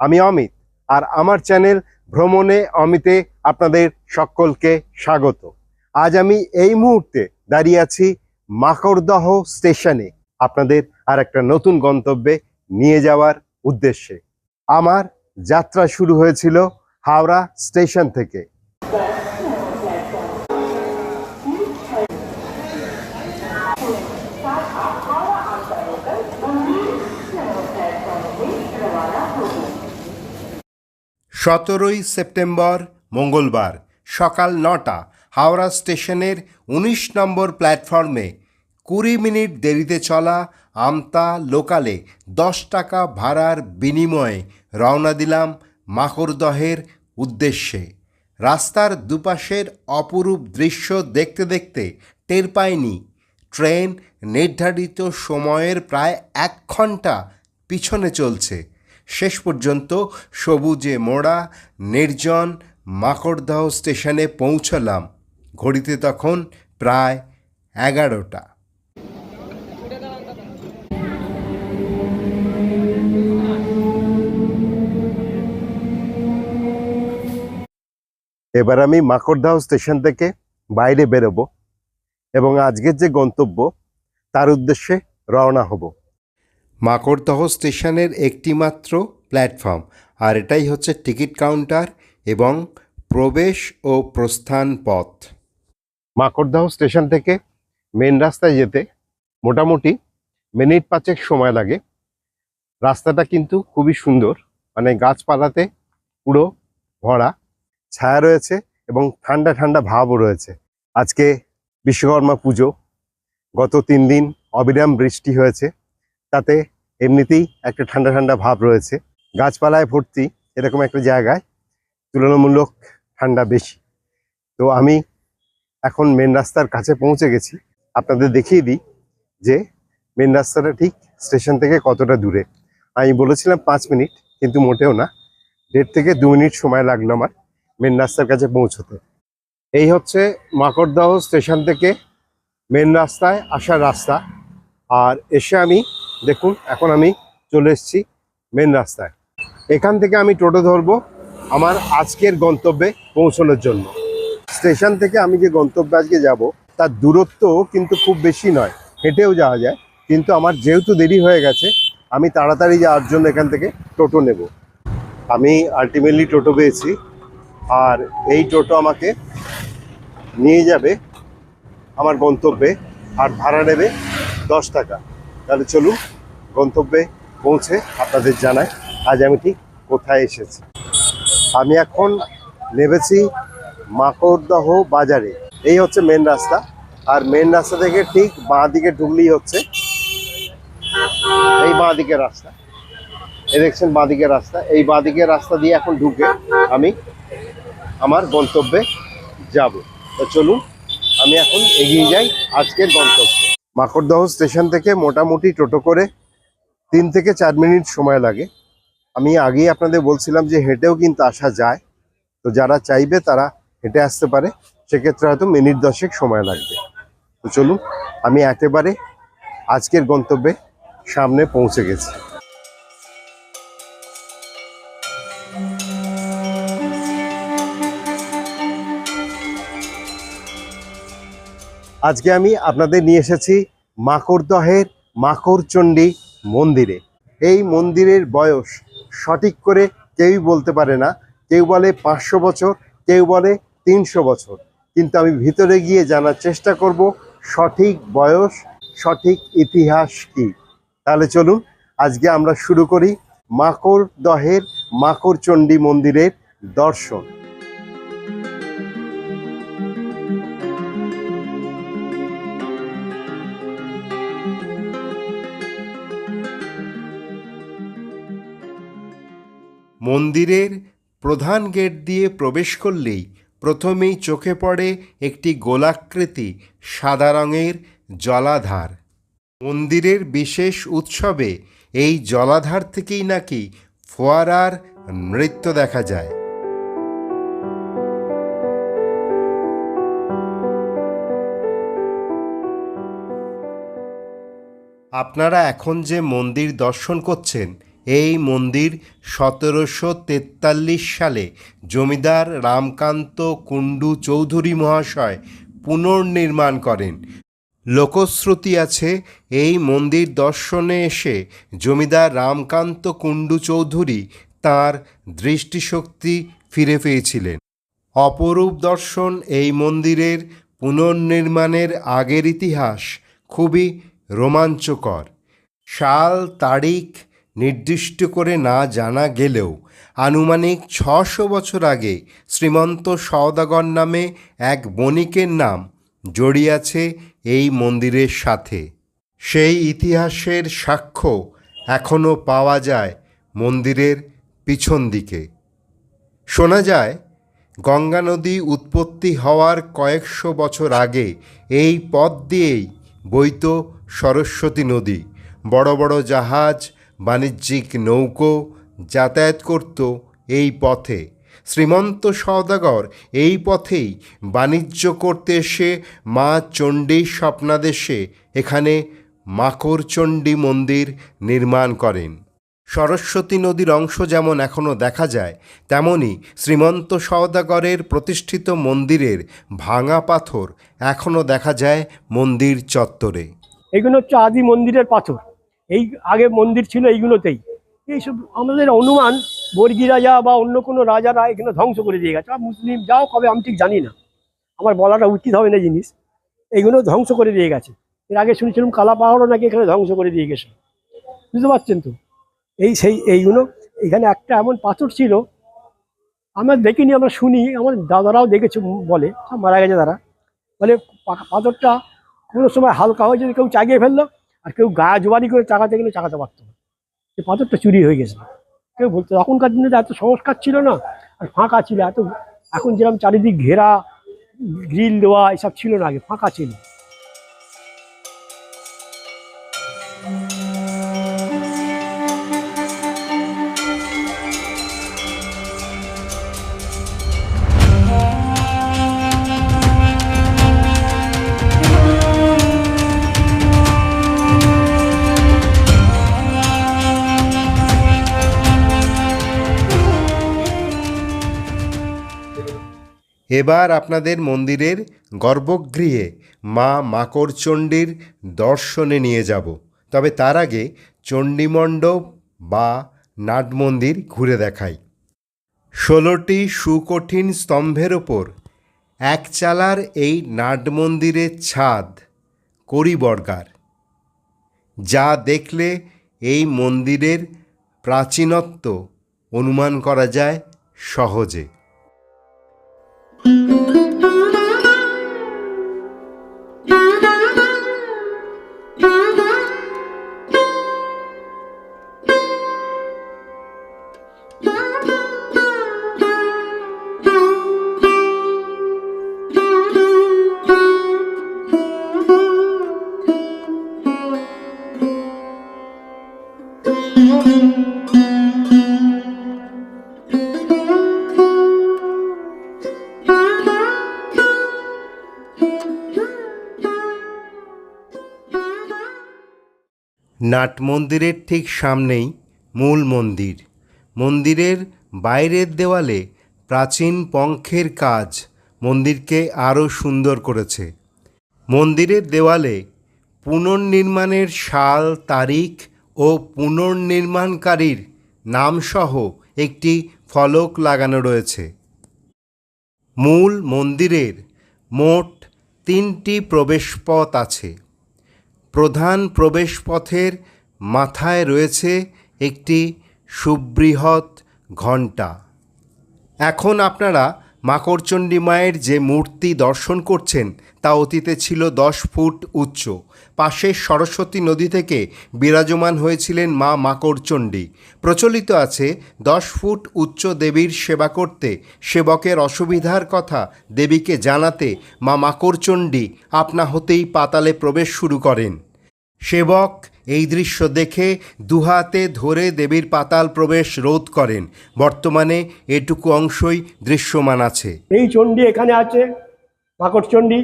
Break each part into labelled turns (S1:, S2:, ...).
S1: আমি অমিত, আর আমার চ্যানেল ভ্রমণে অমিতে আপনাদের সকলকে স্বাগত। আজ আমি এই মুহূর্তে দাঁড়িয়ে আছি মাকড়দহ স্টেশনে আপনাদের আর একটা নতুন গন্তব্যে নিয়ে যাওয়ার উদ্দেশ্যে। আমার যাত্রা শুরু হয়েছিল হাওড়া স্টেশন থেকে। সতেরোই সেপ্টেম্বর, মঙ্গলবার, সকাল নটা, হাওড়া স্টেশনের উনিশ নম্বর প্ল্যাটফর্মে। কুড়ি মিনিট দেরিতে চলা আমতা লোকালে দশ টাকা ভাড়ার বিনিময়ে রওনা দিলাম মাকড়দহের উদ্দেশ্যে। রাস্তার দুপাশের অপরূপ দৃশ্য দেখতে দেখতে টের পাইনি। ট্রেন নির্ধারিত সময়ের প্রায় এক ঘণ্টা পিছনে চলছে। শেষ পর্যন্ত সবুজে মোড়া, নির্জন মাকড়দহ স্টেশনে পৌঁছলাম। ঘড়িতে তখন প্রায় এগারোটা। এবার আমি মাকড়দহ স্টেশন থেকে বাইরে বেরোবো এবং আজকের যে গন্তব্য, তার উদ্দেশ্যে রওনা হব। মাকড়দহ স্টেশনের একটিমাত্র প্ল্যাটফর্ম, আর এটাই হচ্ছে টিকিট কাউন্টার এবং প্রবেশ ও প্রস্থান পথ। মাকড়দহ স্টেশন থেকে মেন রাস্তায় যেতে মোটামুটি মিনিট পাঁচেক সময় লাগে। রাস্তাটা কিন্তু খুবই সুন্দর মানে গাছপালাতে পুরো ভরা, ছায়া রয়েছে এবং ঠান্ডা ঠান্ডা ভাবও রয়েছে। আজকে বিশ্বকর্মা পুজো, গত তিন দিন অবিরাম বৃষ্টি হয়েছে। তাতে এমনিতেই একটা ঠান্ডা ঠান্ডা ভাব রয়েছে। গাছপালায় ভর্তি এরকম একটা জায়গায় তুলনামূলক ঠান্ডা বেশি। তো আমি এখন মেন রাস্তার কাছে পৌঁছে গেছি। আপনাদের দেখিয়ে দিই যে মেন রাস্তাটা ঠিক স্টেশন থেকে কতটা দূরে। আমি বলেছিলাম পাঁচ মিনিট, কিন্তু মোটেও না। দেড় থেকে দু মিনিট সময় লাগল আমার মেন রাস্তার কাছে পৌঁছতে। এই হচ্ছে মাকড়দহ স্টেশন থেকে মেন রাস্তায় আসার রাস্তা। আর এসে আমি, দেখুন, এখন আমি চলে এসেছি মেন রাস্তায়। এখান থেকে আমি টোটো ধরবো আমার আজকের গন্তব্যে পৌঁছানোর জন্য। স্টেশন থেকে আমি যে গন্তব্যে আজকে যাব, তার দূরত্ব কিন্তু খুব বেশি নয়, হেঁটেও যাওয়া যায়। কিন্তু আমার যেহেতু দেরি হয়ে গেছে, আমি তাড়াতাড়ি যাওয়ার জন্য এখান থেকে টোটো নেব। আমি আলটিমেটলি টোটো পেয়েছি, আর এই টোটো আমাকে নিয়ে যাবে আমার গন্তব্যে, আর ভাড়া নেবে দশ টাকা। তাহলে চলুন, গন্তব্যে পৌঁছে আপনাদের জানাই আজ আমি ঠিক কোথায় এসেছি। আমি এখন নেমেছি মাকড়দহ বাজারে। এই হচ্ছে মেন রাস্তা। আর মেন রাস্তা থেকে ঠিক বাঁ দিকে ঢুকলেই হচ্ছে এই বাঁ দিকের রাস্তা। এই দেখছেন বাঁ দিকের রাস্তা। এই বাঁ দিকের রাস্তা দিয়ে এখন ঢুকে আমি আমার গন্তব্যে যাব। তো চলুন, আমি এখন এগিয়ে যাই আজকের গন্তব্যে। মাকড়দহ স্টেশন থেকে মোটামুটি টোটো করে তিন থেকে চার মিনিট সময় লাগে। আমি আগেই আপনাদের বলছিলাম যে হেঁটেও কিন্তু আসা যায়। তো যারা চাইবে তারা হেঁটে আসতে পারে। সেক্ষেত্রে হয়তো মিনিট দশেক সময় লাগবে। তো চলুন, আমি একেবারে আজকের গন্তব্যে সামনে পৌঁছে গেছি। আজকে আমি আপনাদের নিয়ে এসেছি মাকড়দহের মাকড়চণ্ডী মন্দিরে। এই মন্দিরের বয়স সঠিক করে কেউই বলতে পারে না। কেউ বলে পাঁচশো বছর, কেউ বলে তিনশো বছর। কিন্তু আমি ভিতরে গিয়ে জানার চেষ্টা করব, সঠিক বয়স, সঠিক ইতিহাস কি? তাহলে চলুন, আজকে আমরা শুরু করি মাকড়দহের মাকড়চণ্ডী মন্দিরের দর্শন। মন্দিরের প্রধান গেট দিয়ে প্রবেশ করলেই প্রথমেই চোখে পড়ে একটি গোলাকৃতি, সাদা রঙের জলাধার। মন্দিরের বিশেষ উৎসবে এই জলাধার থেকেই নাকি ফোয়ারার নৃত্য দেখা যায়। আপনারা এখন যে মন্দির দর্শন করছেন এই মন্দির সতেরোশো তেতাল্লিশ সালে জমিদার রামকান্ত কুণ্ডু চৌধুরী মহাশয় পুনর্নির্মাণ করেন। লোকশ্রুতি আছে, এই মন্দির দর্শনে এসে জমিদার রামকান্ত কুণ্ডু চৌধুরী তার দৃষ্টিশক্তি ফিরে পেয়েছিলেন। অপরূপ দর্শন এই মন্দিরের পুনর্নির্মাণের আগের ইতিহাস খুবই রোমাঞ্চকর। সাল, তারিখ নির্দিষ্ট করে না জানা গেলেও আনুমানিক ছশো বছর আগে শ্রীমন্ত সওদাগর নামে এক বণিকের নাম জড়িয়ে আছে এই মন্দিরের সাথে। সেই ইতিহাসের সাক্ষ্য এখনও পাওয়া যায় মন্দিরের পিছন দিকে। শোনা যায়, গঙ্গা নদী উৎপত্তি হওয়ার কয়েকশো বছর আগে এই পথ দিয়েই বইত সরস্বতী নদী, বড় বড় জাহাজ বাণিজ্যিক নৌকো যাতায়াত করত এই পথে। শ্রীমন্ত সওদাগর এই পথেই বাণিজ্য করতে এসে মা চণ্ডী স্বপ্নাদেশে এখানে মাকড়চণ্ডী মন্দির নির্মাণ করেন। সরস্বতী নদীর অংশ যেমন এখনও দেখা যায়, তেমনি শ্রীমন্ত সওদাগরের প্রতিষ্ঠিত মন্দিরের ভাঙা পাথর এখনও দেখা যায় মন্দির চত্বরে।
S2: এগুলো হচ্ছে আদি মন্দিরের পাথর। এই আগে মন্দির ছিল এইগুলোতেই। এইসব আমাদের অনুমান, বর্গী রাজা বা অন্য কোনো রাজারা এখানে ধ্বংস করে দিয়ে গেছে। আর মুসলিম যাও কবে, আমি ঠিক জানি না। আমার বলাটা উচিত হবে না জিনিস। এইগুলো ধ্বংস করে দিয়ে গেছে। এর আগে শুনেছিলাম কালা পাহাড়ও নাকি এখানে ধ্বংস করে দিয়ে গেছে। বুঝতে পারছেন তো? এই সেই, এইগুলো, এখানে একটা এমন পাথর ছিল। আমরা দেখিনি, আমরা শুনি, আমার দাদারাও দেখেছে বলে, মারা গেছে তারা। বলে পাথরটা কোনো সময় হালকা হয়ে যদি কেউ চাগিয়ে ফেলল আর কেউ গা জোয়ারি করে চাকাতে গেলে চাকাতে পারতো না। সে পাথরটা চুরি হয়ে গেছে। কেউ বলতো তখনকার দিনে এত সংস্কার ছিল না, আর ফাঁকা ছিল এত, এখন যেরকম চারিদিক ঘেরা, গ্রিল দেওয়া, এসব ছিল না আগে, ফাঁকা ছিল।
S1: এবার আপনাদের মন্দিরের গর্ভগৃহে মা মাকড়চণ্ডীর দর্শনে নিয়ে যাব। তবে তার আগে চণ্ডীমণ্ডপ বা নাট মন্দির ঘুরে দেখাই। ষোলোটি সুকঠিন স্তম্ভের ওপর এক চালার এই নাট মন্দিরের ছাদ করিবর্গার, যা দেখলে এই মন্দিরের প্রাচীনত্ব অনুমান করা যায় সহজে। Thank you. নাট মন্দিরের ঠিক সামনেই মূল মন্দির। মন্দিরের বাইরের দেওয়ালে প্রাচীন পঙ্খের কাজ মন্দিরকে আরও সুন্দর করেছে। মন্দিরের দেওয়ালে পুনর্নির্মাণের সাল, তারিখ ও পুনর্নির্মাণকারীর নামসহ একটি ফলক লাগানো রয়েছে। মূল মন্দিরের মোট তিনটি প্রবেশপথ আছে। প্রধান প্রবেশপথের মাথায় রয়েছে একটি সুবৃহৎ ঘণ্টা। এখন আপনারা মাকড়চণ্ডী মায়ের যে মূর্তি দর্শন করছেন, তা অতীতে ছিল দশ ফুট উচ্চ। পাশের সরস্বতী নদী থেকে বিরাজমান হয়েছিলেন মা মাকড়চণ্ডী। প্রচলিত আছে, দশ ফুট উচ্চ দেবীর সেবা করতে, সেবকের অসুবিধার কথা দেবীকে জানাতে মা মাকড়চণ্ডী আপনা হতেই পাতালে প্রবেশ শুরু করেন। সেবক এই দৃশ্য দেখে দুহাতে ধরে দেবীর পাতাল প্রবেশ রোধ করেন। বর্তমানে এটুকু অংশই দৃশ্যমান আছে।
S2: এই চণ্ডী এখানে আছে মাকড় চণ্ডী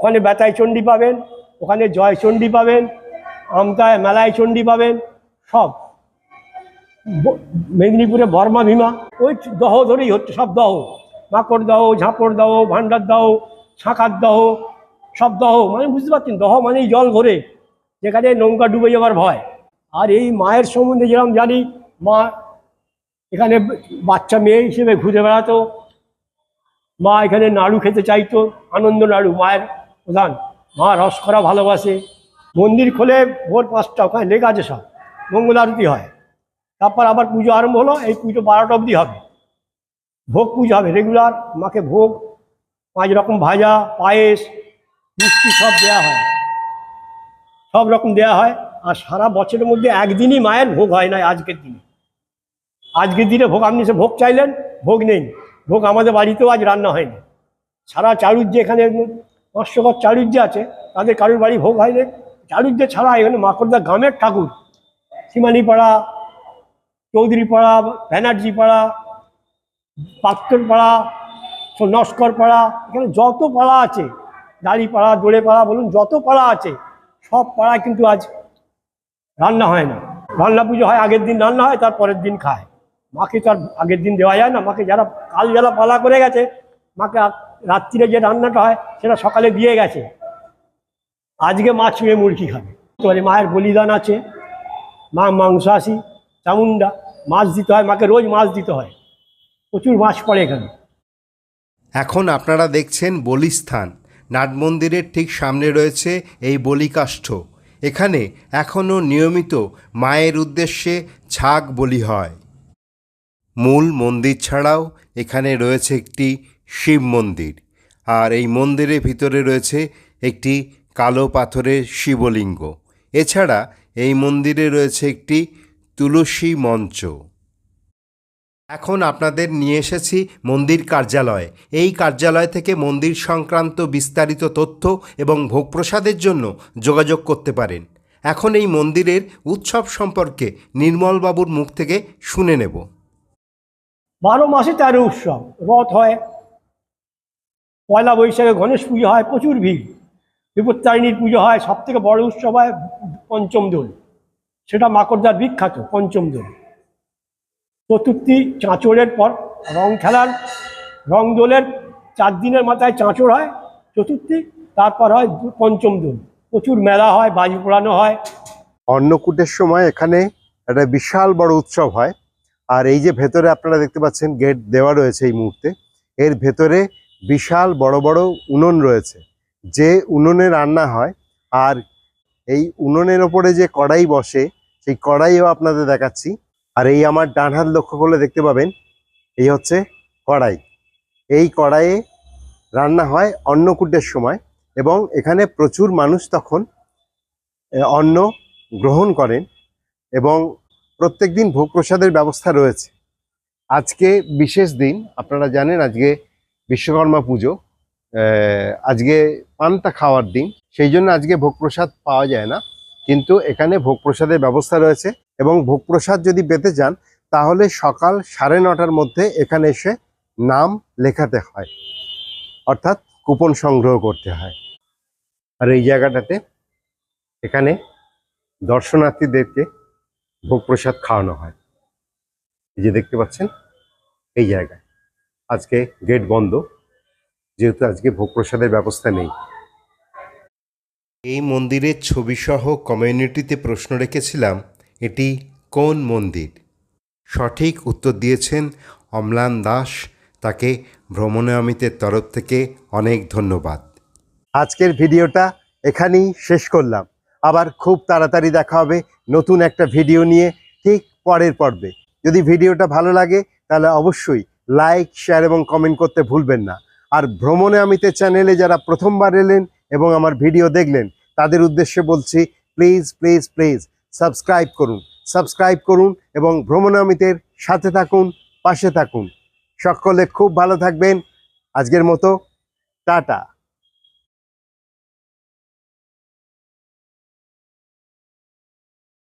S2: ওখানে বেতাই চণ্ডী পাবেন। ওখানে জয় চণ্ডী পাবেন, আমতায় মেলায় চণ্ডী পাবেন, সব। মেদিনীপুরে বর্মা ভীমা, ওই দহ ধরেই হচ্ছে, সব দহ। মাকড় দহ, ঝাঁপড় দহ ভান্ডার দহ ছাঁকার দহ, সব দহ। মানে বুঝতে পারছেন, দহ মানেই জল ভরে, যেখানে নৌকা ডুবে যাওয়ার ভয়। আর এই মায়ের সম্বন্ধে যেরকম জানি, মা এখানে বাচ্চা মেয়ে হিসেবে ঘুরে বেড়াতো, মা এখানে নাড়ু খেতে চাইতো, আনন্দ নাড়ু, মায়ের প্রধান। মা রস করা ভালোবাসে। মন্দির খোলে ভোর পাঁচটা, ওখানে লেখা আছে সব। মঙ্গল আরতি হয়। তারপর আবার পুজো আরম্ভ হলো, এই পুজো বারোটা অবধি হবে। ভোগ পুজো হবে রেগুলার মাকে ভোগ, পাঁচ রকম ভাজা, পায়েস, মিষ্টি সব দেওয়া হয়। সব রকম দেওয়া হয়। আর সারা বছরের মধ্যে একদিনই মায়ের ভোগ হয় না আজকের দিনে। আজকের দিনে ভোগ, আপনি সে ভোগ চাইলেন, ভোগ নেই। ভোগ আমাদের বাড়িতেও আজ রান্না হয়নি। সারা চারুর যে এখানে পাঁচশোকর চারুর যে আছে, তাদের কারুর বাড়ি ভোগ হয়নি চারুর যে ছাড়া এখানে মাকড়দা গ্রামের ঠাকুর। সীমানিপাড়া, চৌধুরীপাড়া ব্যানার্জি পাড়া পাত্তর পাড়া নস্কর পাড়া এখানে যত পাড়া আছে, দাড়িপাড়া দোড়ে পাড়া বলুন, যত পাড়া আছে, সব পাড়ায় কিন্তু আজ রান্না হয় না। রান্না পুজো হয়, আগের দিন রান্না হয়, তার পরের দিন খায়। মাকে তো আর আগের দিন দেওয়া যায় না। মাকে যারা, কাল যারা পালা করে গেছে, মাকে রাত্রিরে যে রান্নাটা হয়, সেটা সকালে দিয়ে গেছে। আজকে মা ছুঁয়ে মুরগি খাবে। এবারে মায়ের বলিদান আছে। মা মাংস মাংসাশী চামুন্ডা মাছ দিতে হয়। মাকে রোজ মাছ দিতে হয়। প্রচুর মাছ পড়ে এখানে।
S1: এখন আপনারা দেখছেন বলিস্থান। নাট মন্দিরের ঠিক সামনে রয়েছে এই বলিকাষ্ঠ। এখানে এখনও নিয়মিত মায়ের উদ্দেশ্যে ছাগ বলি হয়। মূল মন্দির ছাড়াও এখানে রয়েছে একটি শিব মন্দির। আর এই মন্দিরের ভিতরে রয়েছে একটি কালো পাথরের শিবলিঙ্গ। এছাড়া এই মন্দিরে রয়েছে একটি তুলসী মঞ্চ। এখন আপনাদের নিয়ে এসেছি মন্দির কার্যালয়ে। এই কার্যালয় থেকে মন্দির সংক্রান্ত বিস্তারিত তথ্য এবং ভোগপ্রসাদের জন্য যোগাযোগ করতে পারেন। এখন এই মন্দিরের উৎসব সম্পর্কে নির্মলবাবুর মুখ থেকে শুনে নেব।
S2: বারো মাসে তেরো উৎসব। রথ হয় পয়লা বৈশাখে গণেশ পুজো হয়, প্রচুর ভিড়। বিপত্তারিণীর পুজো হয় সব থেকে বড় উৎসব হয় পঞ্চম দোল। সেটা মাকড়দার বিখ্যাত পঞ্চম দোল। চতুর্থী চাঁচড়ের পর রং খেলার, রং দোলের চার দিনের মাথায় চাঁচড় হয়, চতুর্থী তারপর হয় পঞ্চম দোল। প্রচুর মেলা হয়, বাজি পোড়ানো হয়।
S1: অন্নকূটের সময় এখানে একটা বিশাল বড় উৎসব হয়। আর এই যে ভেতরে আপনারা দেখতে পাচ্ছেন, গেট দেওয়া রয়েছে এই মুহূর্তে। এর ভেতরে বিশাল বড় বড় উনুন রয়েছে। যে উনুনে রান্না হয় আর এই উনুনের ওপরে যে কড়াই বসে, সেই কড়াইও আপনাদের দেখাচ্ছি। আর এই আমার ডান হাত লক্ষ্য করলে দেখতে পাবেন, এই হচ্ছে কড়াই। এই কড়াইয়ে রান্না হয় অন্নকূটের সময় এবং এখানে প্রচুর মানুষ তখন অন্ন গ্রহণ করেন এবং প্রত্যেক দিন ভোগ প্রসাদের ব্যবস্থা রয়েছে। আজকে বিশেষ দিন, আপনারা জানেন আজকে বিশ্বকর্মা পুজো আজকে পান্তা খাওয়ার দিন, সেই জন্য আজকে ভোগ প্রসাদ পাওয়া যায় না। কিন্তু এখানে ভোগ প্রসাদের ব্যবস্থা রয়েছে এবং ভোগ প্রসাদ যদি পেতে চান, তাহলে সকাল সাড়ে নটার মধ্যে এখানে এসে নাম লেখাতে হয়। অর্থাৎ কুপন সংগ্রহ করতে হয়। আর এই জায়গাটাতে এখানে দর্শনার্থীদেরকে ভোগ প্রসাদ খাওয়ানো হয়। এই যে দেখতে পাচ্ছেন, এই জায়গায়। আজকে গেট বন্ধ। যেহেতু আজকে ভোগ প্রসাদের ব্যবস্থা নেই। এই মন্দিরের ছবিসহ কমিউনিটিতে প্রশ্ন রেখেছিলাম এটি কোন মন্দির? সঠিক উত্তর দিয়েছেন অম্লান দাস। তাকে ভ্রমণে অমিতের তরফ থেকে অনেক ধন্যবাদ। আজকের ভিডিওটা এখানেই শেষ করলাম। আবার খুব তাড়াতাড়ি দেখা হবে নতুন একটা ভিডিও নিয়ে ঠিক পরের পর্বে। যদি ভিডিওটা ভালো লাগে তাহলে অবশ্যই লাইক, শেয়ার এবং কমেন্ট করতে ভুলবেন না। আর ভ্রমণে আমিতে চ্যানেলে যারা প্রথমবার এলেন এবং আমার ভিডিও দেখলেন, তাদের উদ্দেশ্যে বলছি প্লিজ প্লিজ প্লিজ সাবস্ক্রাইব করুন। সাবস্ক্রাইব করুন এবং ভ্রমণে আমিতের সাথে থাকুন, পাশে থাকুন। সকলে খুব ভালো থাকবেন। আজকের মতো, টাটা।